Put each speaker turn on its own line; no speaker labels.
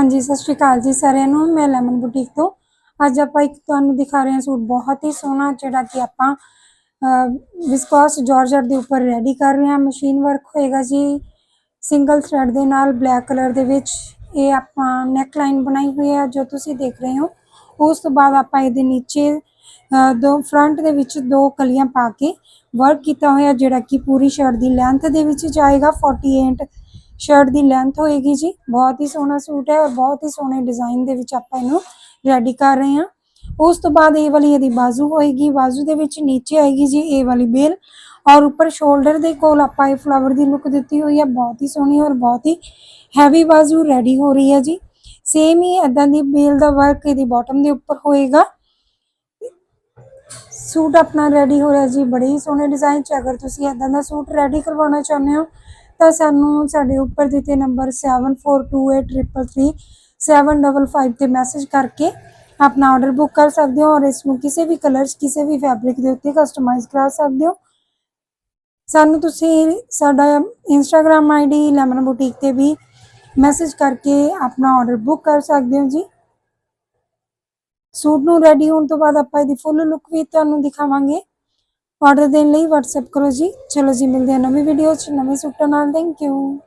ਹਾਂਜੀ, ਸਤਿ ਸ਼੍ਰੀ ਅਕਾਲ ਜੀ ਸਾਰਿਆਂ ਨੂੰ। ਮੈਂ ਲੈਮਨ ਬੁਟੀਕ ਤੋਂ। ਅੱਜ ਆਪਾਂ ਇੱਕ ਤੁਹਾਨੂੰ ਦਿਖਾ ਰਹੇ ਹਾਂ ਸੂਟ ਬਹੁਤ ਹੀ ਸੋਹਣਾ, ਜਿਹੜਾ ਕਿ ਆਪਾਂ ਵਿਸਕੋਸ ਜਾਰਜਟ ਦੇ ਉੱਪਰ ਰੈਡੀ ਕਰ ਰਹੇ ਹਾਂ। ਮਸ਼ੀਨ ਵਰਕ ਹੋਏਗਾ ਜੀ ਸਿੰਗਲ ਥ੍ਰੈਡ ਦੇ ਨਾਲ ਬਲੈਕ ਕਲਰ ਦੇ ਵਿੱਚ। ਇਹ ਆਪਾਂ ਨੈਕ ਲਾਈਨ ਬਣਾਈ ਹੋਈ ਹੈ, ਜੋ ਤੁਸੀਂ ਦੇਖ ਰਹੇ ਹੋ। ਉਸ ਤੋਂ ਬਾਅਦ ਆਪਾਂ ਇਹਦੇ ਨੀਚੇ ਦੋ ਫਰੰਟ ਦੇ ਵਿੱਚ ਦੋ ਕਲੀਆਂ ਪਾ ਕੇ ਵਰਕ ਕੀਤਾ ਹੋਇਆ, ਜਿਹੜਾ ਕਿ ਪੂਰੀ ਸ਼ਰਟ ਦੀ ਲੈਂਥ ਦੇ ਵਿੱਚ ਜਾਏਗਾ। 48 ਸ਼ਰਟ ਦੀ ਲੈਂਥ ਹੋਏਗੀ ਜੀ। ਬਹੁਤ ਹੀ ਸੋਹਣਾ ਸੂਟ ਹੈ ਔਰ ਬਹੁਤ ਹੀ ਸੋਹਣੇ ਡਿਜ਼ਾਈਨ ਦੇ ਵਿੱਚ ਆਪਾਂ ਇਹਨੂੰ ਰੈਡੀ ਕਰ ਰਹੇ ਹਾਂ। ਉਸ ਤੋਂ ਬਾਅਦ ਇਹ ਵਾਲੀ ਇਹਦੀ ਬਾਜ਼ੂ ਹੋਏਗੀ। ਬਾਜ਼ੂ ਦੇ ਵਿੱਚ ਨੀਚੇ ਆਏਗੀ ਜੀ ਇਹ ਵਾਲੀ ਬੇਲ ਔਰ ਉੱਪਰ ਸ਼ੋਲਡਰ ਦੇ ਕੋਲ ਆਪਾਂ ਇਹ ਫਲਾਵਰ ਦੀ ਲੁੱਕ ਦਿੱਤੀ ਹੋਈ ਹੈ। ਬਹੁਤ ਹੀ ਸੋਹਣੀ ਔਰ ਬਹੁਤ ਹੀ ਹੈਵੀ ਬਾਜ਼ੂ ਰੈਡੀ ਹੋ ਰਹੀ ਹੈ ਜੀ। ਸੇਮ ਹੀ ਇਦਾਂ ਦੀ ਬੇਲ ਦਾ ਵਰਕ ਇਹਦੀ ਬਾਟਮ ਦੇ ਉੱਪਰ ਹੋਏਗਾ। ਸੂਟ ਆਪਣਾ ਰੈਡੀ ਹੋ ਰਿਹਾ ਜੀ। ਬੜੇ ਹੀ ਸੋਹਣੇ ਡਿਜ਼ਾਈਨ ਚ ਅਗਰ ਤੁਸੀਂ ਇਦਾਂ ਦਾ ਸੂਟ ਰੈਡੀ ਕਰਵਾਉਣਾ ਚਾਹੁੰਦੇ ਹੋ ਤਾਂ ਸਾਨੂੰ ਸਾਡੇ ਉੱਪਰ ਦਿੱਤੇ ਨੰਬਰ 7428333755 ਤੇ ਮੈਸੇਜ ਕਰਕੇ ਆਪਣਾ ਆਰਡਰ ਬੁੱਕ ਕਰ ਸਕਦੇ ਹੋ ਔਰ ਇਸ ਨੂੰ ਕਿਸੇ ਵੀ ਕਲਰਸ ਕਿਸੇ ਵੀ ਫੈਬਰਿਕ ਦੇ ਉੱਤੇ ਕਸਟਮਾਈਜ਼ ਕਰਾ ਸਕਦੇ ਹੋ। ਸਾਨੂੰ ਤੁਸੀਂ ਸਾਡਾ ਇੰਸਟਾਗ੍ਰam ਆਈਡੀ ਲੈਮਨ ਬੁਟੀਕ ਤੇ ਵੀ ਮੈਸੇਜ ਕਰਕੇ ਆਪਣਾ ਆਰਡਰ ਬੁੱਕ ਕਰ ਸਕਦੇ ਹੋ ਜੀ। ਸੂਟ ਨੂੰ ਰੈਡੀ ਹੋਣ ਤੋਂ ਬਾਅਦ ਆਪਾਂ ਇਹਦੀ ਫੁੱਲ ਲੁੱਕ ਵੀ ਤੁਹਾਨੂੰ ਦਿਖਾਵਾਂਗੇ। ਆਰਡਰ ਦੇਣ ਲਈ WhatsApp ਕਰੋ ਜੀ। ਚਲੋ ਜੀ, ਮਿਲਦੇ ਹਾਂ ਨਵੀਂ ਵੀਡੀਓ 'ਚ। ਨਵੇਂ ਸੂਟਾਂ ਨਾਲ। Thank you